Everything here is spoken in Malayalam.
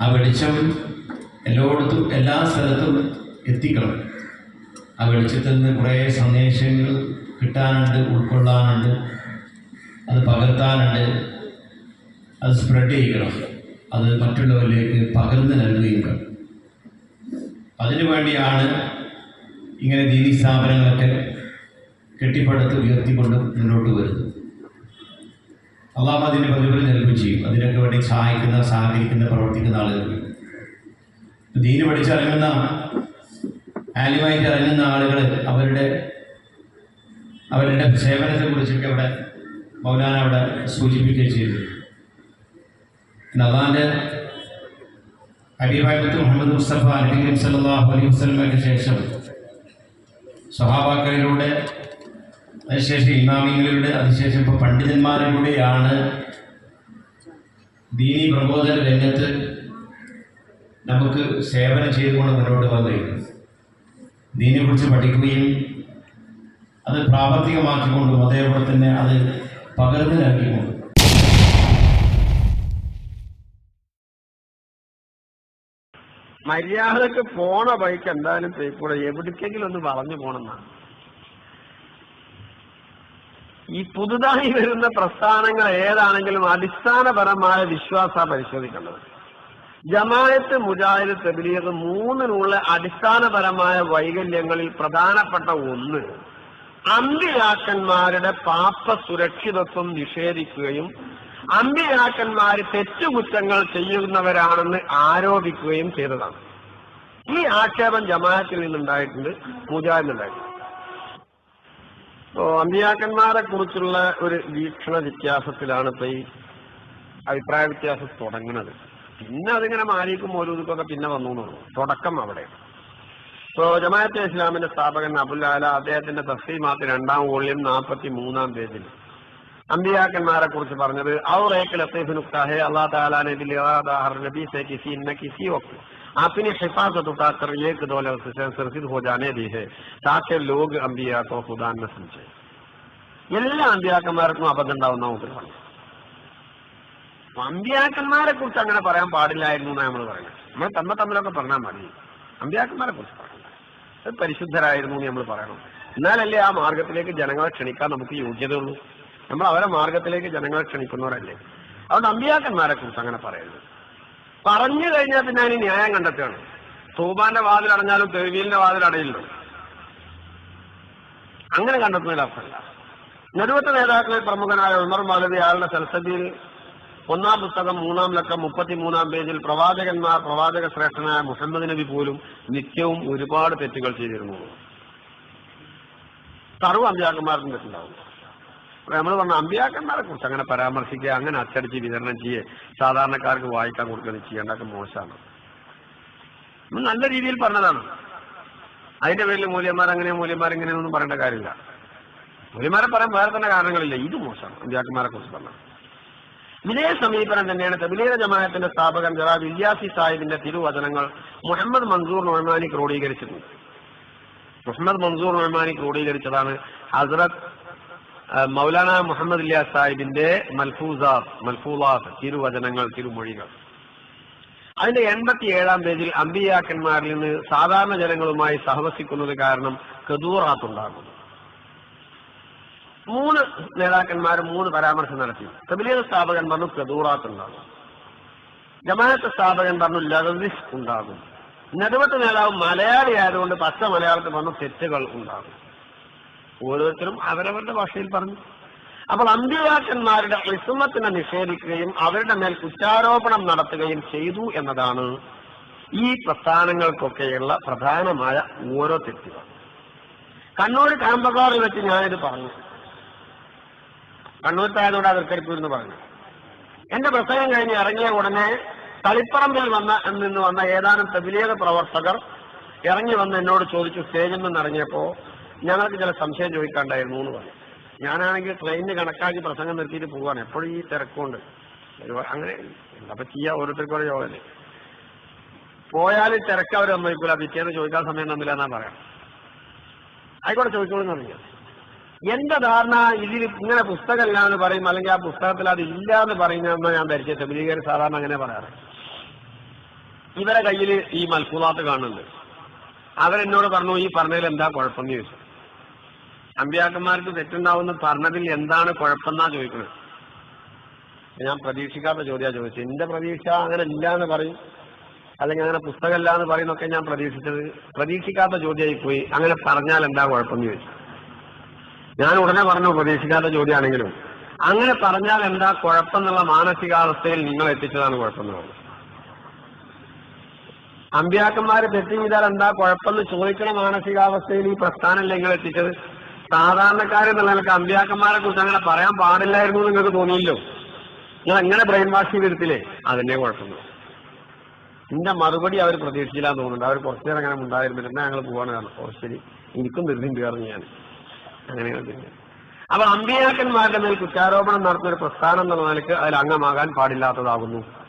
ആ വെളിച്ചം എല്ലായിടത്തും എല്ലാ സ്ഥലത്തും എത്തിക്കണം. ആ വെളിച്ചത്തിൽ നിന്ന് കുറേ സന്ദേശങ്ങൾ കിട്ടാനുണ്ട് ഉൾക്കൊള്ളാനുണ്ട്. അത് പകർത്താനുണ്ട്. അത് സ്പ്രെഡ് ചെയ്യണം. അത് മറ്റുള്ളവരിലേക്ക് പകർന്നു നൽകുകയും വേണം. അതിനു വേണ്ടിയാണ് ഇങ്ങനെ ദീനി സ്ഥാപനങ്ങളൊക്കെ കെട്ടിപ്പടുത്ത് ഉയർത്തിക്കൊണ്ട് മുന്നോട്ട് വരുന്നത്. അള്ളാഹ് അതിന്റെ പ്രതിഫലം നൽകുകയും ചെയ്യും. അതിനൊക്കെ വേണ്ടി സഹായിക്കുന്ന സഹകരിക്കുന്ന പ്രവർത്തിക്കുന്ന ആളുകൾ. ദീന് പഠിച്ചിറങ്ങുന്ന ആലിമായിട്ട് ഇറങ്ങുന്ന ആളുകൾ അവരുടെ അവരുടെ സേവനത്തെ കുറിച്ചൊക്കെ അവിടെ മൗലാന അവിടെ സൂചിപ്പിക്കുകയും ചെയ്തു പിന്നെ അള്ളാന്റെ ഹബീബായത്ത് മുഹമ്മദ് മുസ്തഫ അലി സല്ലാഹു അലൈഹി വസ്ലമയ്ക്ക് ശേഷം സ്വഹാബാക്കളിലൂടെ അതിനുശേഷം ഇമാമിങ്ങളിലൂടെ അതിനുശേഷം ഇപ്പോൾ പണ്ഡിതന്മാരിലൂടെയാണ് ദീനി പ്രബോധന രംഗത്ത് നമുക്ക് സേവനം ചെയ്തുകൊണ്ട് മുന്നോട്ട് വന്നിരിക്കുന്നത്. ദീനെക്കുറിച്ച് പഠിക്കുകയും അത് പ്രാവർത്തികമാക്കിക്കൊണ്ടും അതേപോലെ തന്നെ അത് പകർന്നു നൽകിക്കൊണ്ടും. മര്യാദയ്ക്ക് പോണ ബൈക്ക് എന്തായാലും പോയിക്കൂടെ? എവിടേക്കെങ്കിലും ഒന്ന് വളഞ്ഞു പോണെന്നാണ് ഈ പുതുതായി വരുന്ന പ്രസ്ഥാനങ്ങൾ ഏതാണെങ്കിലും അടിസ്ഥാനപരമായ വിശ്വാസ പരിശോധിക്കേണ്ടത്. ജമായത്ത് മുജാഹിദ് തെബിലിയത് മൂന്നിനുള്ള അടിസ്ഥാനപരമായ വൈകല്യങ്ങളിൽ പ്രധാനപ്പെട്ട ഒന്ന് അമ്പിയാക്കന്മാരുടെ പാപ്പ സുരക്ഷിതത്വം നിഷേധിക്കുകയും അമ്പിയാക്കന്മാർ തെറ്റുകുറ്റങ്ങൾ ചെയ്യുന്നവരാണെന്ന് ആരോപിക്കുകയും ചെയ്തതാണ്. ഈ ആക്ഷേപം ജമാഅത്തിൽ നിന്നുണ്ടായിട്ടുണ്ട് മുജാഹിദിനുണ്ടായിട്ടുണ്ട്. അമ്പിയാക്കന്മാരെ കുറിച്ചുള്ള ഒരു വീക്ഷണ വ്യത്യാസത്തിലാണ് ഇപ്പൊ ഈ അഭിപ്രായ വ്യത്യാസം തുടങ്ങുന്നത്. പിന്നെ അതിങ്ങനെ മാലിക്കും മോലൂദുക്കൊക്കെ പിന്നെ വന്നു തുടക്കം അവിടെ. ഇപ്പോ ജമാഅത്തെ ഇസ്ലാമിന്റെ സ്ഥാപകൻ അബുൽ ആല അദ്ദേഹത്തിന്റെ തഫ്സീമാത്ത് രണ്ടാം വോളിയം നാൽപ്പത്തി മൂന്നാം പേജിൽ അമ്പിയാക്കന്മാരെ കുറിച്ച് പറഞ്ഞത് और एक लतीफ नुक्ता है अल्लाह ताला ने दिल इरादा हर नबी से किसी न किसी वक्त अपनी हिफाजत उठाकर एक दो लफ्ज से सरसिद हो जाने दी है ताकि लोग अम्बिया को खुदा न समझे എല്ലാ അമ്പിയാക്കന്മാർക്കും അബദ്ധം ഉണ്ടാവുന്ന നമുക്ക് പറഞ്ഞു അമ്പിയാക്കന്മാരെ കുറിച്ച് അങ്ങനെ പറയാൻ പാടില്ലായിരുന്നു എന്നാണ് നമ്മൾ പറയുന്നത് നമ്മൾ തമ്മ തമ്മിലൊക്കെ പറഞ്ഞാൽ മതി അമ്പിയാക്കന്മാരെ കുറിച്ച് പറയണ്ട അത് പരിശുദ്ധരായിരുന്നു എന്ന് നമ്മൾ പറയണം എന്നാലല്ലേ ആ മാർഗത്തിലേക്ക് ജനങ്ങളെ ക്ഷണിക്കാൻ നമുക്ക് യോഗ്യതയുള്ളൂ നമ്മൾ അവരെ മാർഗത്തിലേക്ക് ജനങ്ങളെ ക്ഷണിക്കുന്നവരല്ലേ? അതുകൊണ്ട് അമ്പിയാക്കന്മാരെ കുറിച്ച് അങ്ങനെ പറയരുത് പറഞ്ഞു കഴിഞ്ഞാൽ പിന്നെ അതിന് ന്യായം കണ്ടെത്തുകയാണ്. തൂബാന്റെ വാതിൽ അടഞ്ഞാലും തെരുവീലിന്റെ വാതിൽ അടയില്ലോ. അങ്ങനെ കണ്ടെത്തുന്നതിൽ അർത്ഥമില്ല. നിരവധി നേതാക്കളിൽ പ്രമുഖനായ ഉമർ മൗലവി ആളുടെ സൽസദിയിൽ ഒന്നാം പുസ്തകം മൂന്നാം ലക്കം മുപ്പത്തിമൂന്നാം പേജിൽ പ്രവാചകന്മാർ പ്രവാചക ശ്രേഷ്ഠനായ മുഹമ്മദ് നബി പോലും നിത്യവും ഒരുപാട് തെറ്റുകൾ ചെയ്തിരുന്നു. സർവ അമ്പ്യാക്കന്മാർക്കും തെറ്റുണ്ടാവും നമ്മൾ പറഞ്ഞ അമ്പിയാക്കന്മാരെ കുറിച്ച് അങ്ങനെ പരാമർശിക്കുക അങ്ങനെ അച്ചടിച്ച് വിതരണം ചെയ്യേ സാധാരണക്കാർക്ക് വായിക്കാൻ കൊടുക്കുന്നത് ചെയ്യേണ്ടതൊക്കെ മോശമാണ്. നല്ല രീതിയിൽ പറഞ്ഞതാണ്. അതിന്റെ പേരിൽ മൂല്യന്മാർ അങ്ങനെ മൂല്യന്മാർ ഇങ്ങനെയൊന്നും പറയേണ്ട കാര്യമില്ല. മൂല്യന്മാരെ പറയാൻ വേറെ തന്നെ കാരണങ്ങളില്ല. ഇത് മോശമാണ്. അമ്പിയാക്കന്മാരെ കുറിച്ച് പറഞ്ഞത്. ഇതേ സമീപനം തന്നെയാണ് തബിലീര ജമാഅത്തിന്റെ സ്ഥാപകൻ ജറാബ് ഇല്യാസി സാഹിബിന്റെ തിരുവചനങ്ങൾ മുഹമ്മദ് മൻസൂർ നൊഹ്മാനി ക്രോഡീകരിച്ചിട്ടുണ്ട്. മുഹമ്മദ് മൻസൂർ നൊഹ്മാനി ക്രോഡീകരിച്ചതാണ് ഹസ്രത്ത് അഹ് മൗലാന മുഹമ്മദ് ഇല്ലാ സാഹിബിന്റെ മൽഫൂസാത്ത് മൽഫൂലാസ് തിരുവചനങ്ങൾ തിരുമൊഴികൾ. അതിന്റെ എൺപത്തി ഏഴാം പേജിൽ അമ്പിയാക്കന്മാരിൽ നിന്ന് സാധാരണ ജനങ്ങളുമായി സഹവസിക്കുന്നത് കാരണം കദൂറാത്തുണ്ടാകുന്നു മൂന്ന് നേതാക്കന്മാർ മൂന്ന് പരാമർശം നടത്തി. തബിലീഗ് സ്ഥാപകൻ പറഞ്ഞു കദൂറാത്തുണ്ടാകും ജമാഅത്ത് സ്ഥാപകൻ പറഞ്ഞു ലഗവിസ് ഉണ്ടാകും നെടുവത്ത് നേതാവ് മലയാളി ആയതുകൊണ്ട് പച്ച മലയാളത്തിൽ പറഞ്ഞു തെറ്റുകൾ ഉണ്ടാകും ഓരോരുത്തരും അവരവരുടെ ഭാഷയിൽ പറഞ്ഞു. അപ്പോൾ അന്ത്യവാക്കന്മാരുടെ ഇസുമത്തിനെ നിഷേധിക്കുകയും അവരുടെ മേൽ കുറ്റാരോപണം നടത്തുകയും ചെയ്തു എന്നതാണ് ഈ പ്രസ്ഥാനങ്ങൾക്കൊക്കെയുള്ള പ്രധാനമായ ഓരോ തെറ്റുകൾ. കണ്ണൂർ കാമ്പക്കാറിൽ വെച്ച് ഞാനിത് പറഞ്ഞു. കണ്ണൂർ കണ്ണൂർത്തായതുകൊണ്ട് അതിർക്കരിപ്പൂർ എന്ന് പറഞ്ഞു. എന്റെ പ്രസംഗം കഴിഞ്ഞ് ഇറങ്ങിയ ഉടനെ തളിപ്പറമ്പിൽ വന്ന നിന്ന് വന്ന ഏതാനും തബിലീഗ പ്രവർത്തകർ ഇറങ്ങി വന്ന് എന്നോട് ചോദിച്ചു സ്റ്റേജിൽ നിന്ന് ഇറങ്ങിയപ്പോ ഞങ്ങൾക്ക് ചില സംശയം ചോദിക്കാണ്ടായിരുന്നു എന്ന് പറഞ്ഞു. ഞാനാണെങ്കിൽ ട്രെയിനിന് കണക്കാക്കി പ്രസംഗം നിർത്തിയിട്ട് പോവാണ്. എപ്പോഴും ഈ തിരക്കുണ്ട് അങ്ങനെ അപ്പൊ ചെയ്യാ? ഓരോരുത്തർക്കും ഓരോ യോഗല്ലേ പോയാൽ തിരക്ക് അവർ സമ്മതിക്കൂല. പിറ്റേന്ന് ചോദിക്കാൻ സമയം തന്നില്ല എന്നാ പറയാം. ആയിക്കോട്ടെ ചോദിക്കണമെന്ന് പറഞ്ഞു എന്റെ ധാരണ ഇതിൽ ഇങ്ങനെ പുസ്തകമല്ല എന്ന് പറയും അല്ലെങ്കിൽ ആ പുസ്തകത്തിൽ അത് ഇല്ല എന്ന് പറയുന്നതെന്ന് ഞാൻ ധരിച്ച. ശബരീകർ സാധാരണ അങ്ങനെ പറയാറ്. ഇവരെ കയ്യിൽ ഈ മൽക്കൂതാത്ത് കാണുന്നുണ്ട്. അവരെന്നോട് പറഞ്ഞു ഈ പറഞ്ഞതിൽ എന്താ കുഴപ്പമെന്ന് ചോദിച്ചു. അമ്പിയാക്കന്മാർക്ക് തെറ്റുണ്ടാവുന്ന പറഞ്ഞതിൽ എന്താണ് കുഴപ്പമെന്നാ ചോദിക്കുന്നത്? ഞാൻ പ്രതീക്ഷിക്കാത്ത ചോദ്യമാണ് ചോദിച്ചത്. എന്റെ പ്രതീക്ഷ അങ്ങനെ ഇല്ല എന്ന് പറയും. അല്ലെങ്കിൽ അങ്ങനെ പുസ്തകമല്ല എന്ന് പറയുന്നൊക്കെ ഞാൻ പ്രതീക്ഷിച്ചത്. പ്രതീക്ഷിക്കാത്ത ചോദ്യമായി പോയി. അങ്ങനെ പറഞ്ഞാൽ എന്താ കുഴപ്പം ചോദിച്ചു. ഞാൻ ഉടനെ പറഞ്ഞു പ്രതീക്ഷിക്കാത്ത ചോദ്യമാണെങ്കിലും. അങ്ങനെ പറഞ്ഞാൽ എന്താ കുഴപ്പം എന്നുള്ള മാനസികാവസ്ഥയിൽ നിങ്ങൾ എത്തിച്ചതാണ് കുഴപ്പമെന്ന് പറഞ്ഞു അമ്പ്യാക്കന്മാരെ തെറ്റ് ചെയ്താൽ എന്താ കുഴപ്പമെന്ന് ചോദിക്കണ മാനസികാവസ്ഥയിൽ ഈ പ്രസ്ഥാനം നിങ്ങൾ എത്തിച്ചത്? സാധാരണക്കാരെന്നുള്ള നിലയ്ക്ക് അമ്പ്യാക്കന്മാരെ കുറിച്ച് അങ്ങനെ പറയാൻ പാടില്ലായിരുന്നു നിങ്ങൾക്ക് തോന്നിയില്ലോ? നിങ്ങൾ എങ്ങനെ ബ്രെയിൻ വാഷ് ചെയ്തെടുത്തില്ലേ? അതിന്റെ കുഴപ്പമില്ല എന്റെ മറുപടി അവർ പ്രതീക്ഷിച്ചില്ല തോന്നുന്നുണ്ട്. അവർ കുറച്ചു നേരം അങ്ങനെ ഉണ്ടായിരുന്നില്ല എന്നാ ഞങ്ങൾ പോവാണ് കാരണം ശരി. എനിക്കും ധൃതിണ്ട് കയറുന്നു ഞാൻ. അങ്ങനെ. അപ്പൊ അമ്പിയാക്കന്മാരുടെ മേൽ കുറ്റാരോപണം നടത്തുന്ന ഒരു പ്രസ്ഥാനം എന്നുള്ള നിലയ്ക്ക് അതിൽ അംഗമാകാൻ പാടില്ലാത്തതാകുന്നു.